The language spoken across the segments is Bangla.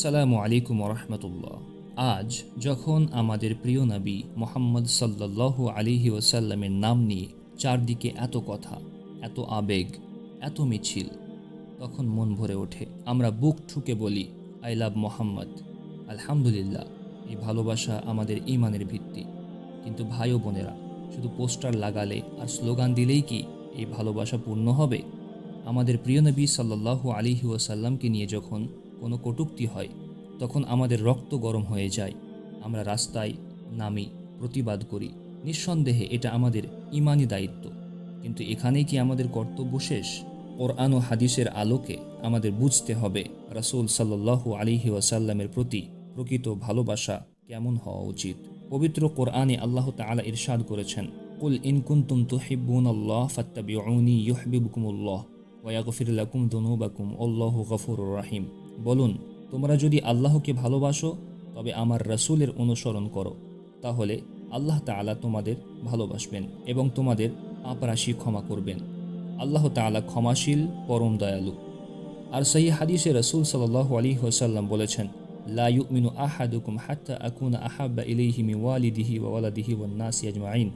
আসসালামু আলাইকুম রহমতুল্লাহ। আজ যখন আমাদের প্রিয় নবী মোহাম্মদ সাল্লাল্লাহু আলিহি ওসাল্লামের নাম নিয়ে চারদিকে এত কথা, এত আবেগ, এত মিছিল, তখন মন ভরে ওঠে। আমরা বুক ঠুকে বলি, আই লাভ মোহাম্মদ। আলহামদুলিল্লাহ, এই ভালোবাসা আমাদের ইমানের ভিত্তি। কিন্তু ভাই ও বোনেরা, শুধু পোস্টার লাগালে আর স্লোগান দিলেই কি এই ভালোবাসা পূর্ণ হবে? আমাদের প্রিয় নবী সাল্লাল্লাহু আলিহি ওয়াসাল্লামকে নিয়ে যখন কোনো কটূক্তি হয়, তখন আমাদের রক্ত গরম হয়ে যায়। আমরা রাস্তায় নামি, প্রতিবাদ করি। নিঃসন্দেহে এটা আমাদের ইমানি দায়িত্ব। কিন্তু এখানেই কি আমাদের কর্তব্য শেষ? কোরআন ও হাদিসের আলোকে আমাদের বুঝতে হবে রাসূল সাল্লাল্লাহু আলিহি ওয়াসাল্লামের প্রতি প্রকৃত ভালোবাসা কেমন হওয়া উচিত। পবিত্র কোরআনে আল্লাহ তাআলা ইরশাদ করেছেন, কুল ইন কুনতুম তুহিব্বুনাল্লাহ ফাত্তাবিউনি ইউহিব্বুকুমুল্লাহ ওয়াগফির লাকুম দুনুবাকুম আল্লাহু গফুরুর রাহিম। বলুন, তোমরা যদি আল্লাহকে ভালোবাসো, তবে আমার রাসূলের অনুসরণ করো। তাহলে আল্লাহ তাআলা তোমাদের ভালোবাসবেন এবং তোমাদের আপরাশি ক্ষমা করবেন। আল্লাহ তাআলা ক্ষমাশীল, পরম দয়ালু। আর সেই হাদিসে রসুল সাল্লাল্লাহু আলাইহি ওয়াসাল্লাম বলেছেন, লা ইউমিনু আহাদুকুম হাত্তা আকুনা আহাব্বা ইলাইহি মিন ওয়ালিদিহি ওয়া ওয়ালাদিহি ওয়ান নাসি আজমাইন।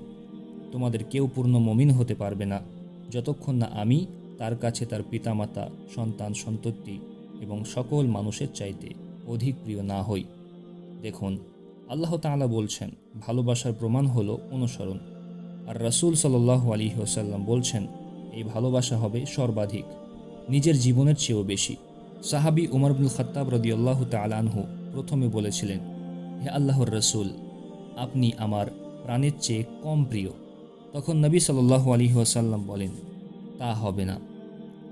তোমাদের কেউ পূর্ণ মমিন হতে পারবে না, যতক্ষণ না আমি তার কাছে তার পিতামাতা, সন্তান, সন্ততি এবং সকল মানুষের চাইতে অধিক প্রিয় না হই। দেখুন, আল্লাহ তাআলা বলছেন, ভালোবাসার প্রমাণ হলো অনুসরণ। আর রাসূল সাল্লাল্লাহু আলাইহি ওয়াসাল্লাম বলছেন, এই ভালোবাসা হবে সর্বাধিক, নিজের জীবনের চেয়েও বেশি। সাহাবি উমর বিন খত্তাব রদিয়াল্লাহু তালানহু প্রথমে বলেছিলেন, হে আল্লাহর রসুল, আপনি আমার প্রাণের চেয়ে কম প্রিয়। তখন নবী সাল্লাল্লাহু আলাইহি ওয়াসাল্লাম বলেন, তা হবে না।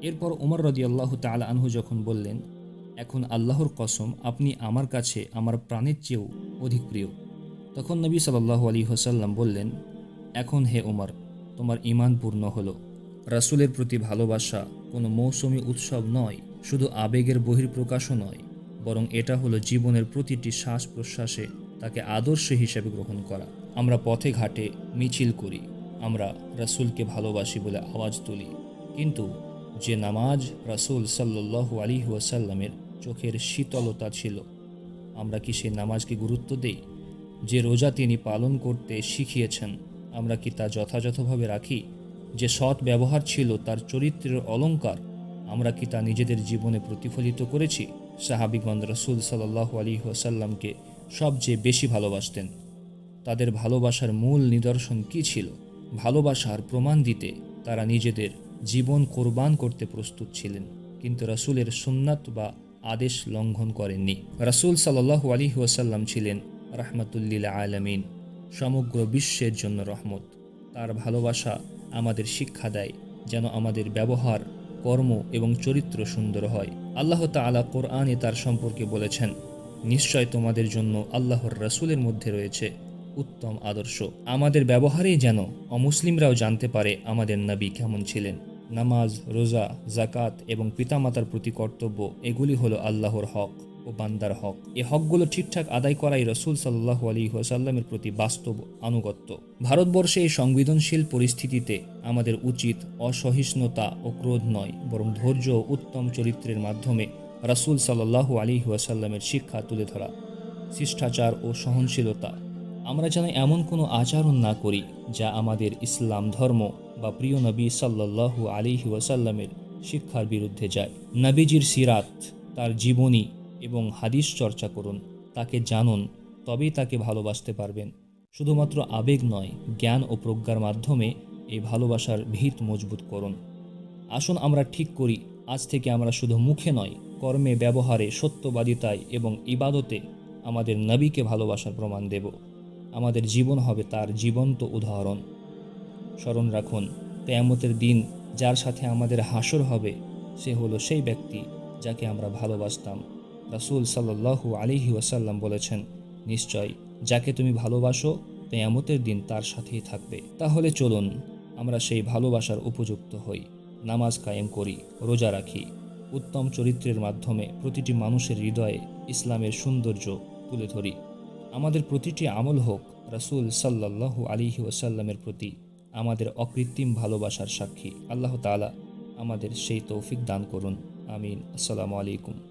এরপর উমর রদিয়াল্লাহু তালা আনহু যখন বললেন, এখন আল্লাহর কসম, আপনি আমার কাছে আমার প্রাণের চেয়েও অধিক প্রিয়। তখন নবী সাল্লাল্লাহু আলী হোসাল্লাম বললেন, এখন হে উমর, তোমার ইমান পূর্ণ হলো। রাসূলের প্রতি ভালোবাসা কোনো মৌসুমি উৎসব নয়, শুধু আবেগের বহির্প্রকাশও নয়, বরং এটা হলো জীবনের প্রতিটি শ্বাস প্রশ্বাসে তাকে আদর্শ হিসেবে গ্রহণ করা। আমরা পথে ঘাটে মিছিল করি, আমরা রাসুলকে ভালোবাসি বলে আওয়াজ তুলি, কিন্তু যে নামাজ রাসূল সাল্লাল্লাহু আলাইহি ওয়াসাল্লামের চোখের শীতলতা ছিল। আমরা কি সেই নামাজকে গুরুত্ব দেই? যে রোজা তিনি পালন করতে শিখিয়েছেন, আমরা কি তা যথাযথভাবে রাখি? যে সৎ ব্যবহার ছিল তার চরিত্রের অলঙ্কার, আমরা কি তা নিজেদের জীবনে প্রতিফলিত করেছি? সাহাবিগঞ্জ রসুল সাল্লাহু আলী ওয়াসাল্লামকে সবচেয়ে বেশি ভালোবাসতেন। তাদের ভালোবাসার মূল নিদর্শন কি ছিল? ভালোবাসার প্রমাণ দিতে তারা নিজেদের জীবন কোরবান করতে প্রস্তুত ছিলেন, কিন্তু রাসূলের সুন্নাত বা আদেশ লঙ্ঘন করেননি। রাসূল সাল্লাহু আলী ওয়াসাল্লাম ছিলেন রাহমাতুল্লিল আলমিন, সমগ্র বিশ্বের জন্য রহমত। তার ভালোবাসা আমাদের শিক্ষা দেয়, যেন আমাদের ব্যবহার, কর্ম এবং চরিত্র সুন্দর হয়। আল্লাহ তাআলা কোরআনে তার সম্পর্কে বলেছেন, নিশ্চয় তোমাদের জন্য আল্লাহর রাসূলের মধ্যে রয়েছে উত্তম আদর্শ। আমাদের ব্যবহারেই যেন অমুসলিমরাও জানতে পারে আমাদের নবী কেমন ছিলেন। নামাজ, রোজা জাকাত এবং পিতামাতার প্রতি কর্তব্য, এগুলি হলো আল্লাহর হক ও বান্দার হক। এ হকগুলো ঠিকঠাক আদায় করাই রসুল সাল্লাহ আলী ওয়াসাল্লামের প্রতি বাস্তব আনুগত্য। ভারতবর্ষে এই সংবেদনশীল পরিস্থিতিতে আমাদের উচিত অসহিষ্ণুতা ও ক্রোধ নয়, বরং ধৈর্য ও উত্তম চরিত্রের মাধ্যমে রাসূল সাল্লাহ আলী ওয়াসাল্লামের শিক্ষা তুলে ধরা, শিষ্টাচার ও সহনশীলতা। আমরা যেন এমন কোনো আচরণ না করি যা আমাদের ইসলাম ধর্ম বা প্রিয় নবী সাল্লাল্লাহু আলিহি ওয়াসাল্লামের শিক্ষার বিরুদ্ধে যায়। নবীজির সিরাত, তার জীবনী এবং হাদিস চর্চা করুন। তাকে জানুন, তবেই তাকে ভালোবাসতে পারবেন। শুধুমাত্র আবেগ নয়, জ্ঞান ও প্রজ্ঞার মাধ্যমে এই ভালোবাসার ভিত মজবুত করুন। আসুন আমরা ঠিক করি, আজ থেকে আমরা শুধু মুখে নয়, কর্মে, ব্যবহারে, সত্যবাদিতায় এবং ইবাদতে আমাদের নবীকে ভালোবাসার প্রমাণ দেব। আমাদের জীবন হবে তার জীবন্ত উদাহরণ। স্মরণ রাখুন, কেয়ামতের দিন যার সাথে আমাদের হাসর হবে, সে হলো সেই ব্যক্তি যাকে আমরা ভালোবাসতাম। রাসূল সাল্লাল্লাহু আলিহি ওয়াসাল্লাম বলেছেন, নিশ্চয় যাকে তুমি ভালোবাসো, কেয়ামতের দিন তার সাথেই থাকবে। তাহলে চলুন, আমরা সেই ভালোবাসার উপযুক্ত হই, নামাজ কায়েম করি, রোজা রাখি। উত্তম চরিত্রের মাধ্যমে প্রতিটি মানুষের হৃদয়ে ইসলামের সৌন্দর্য তুলে ধরি। আমাদের প্রতিটি আমল হোক, রাসূল সাল্লাল্লাহু আলিহি ওয়াসাল্লামের প্রতি আমাদের অকৃত্রিম ভালোবাসার সাক্ষী। আল্লাহ তালা আমাদের সেই তৌফিক দান করুন। আমিন। আসসালামু আলাইকুম।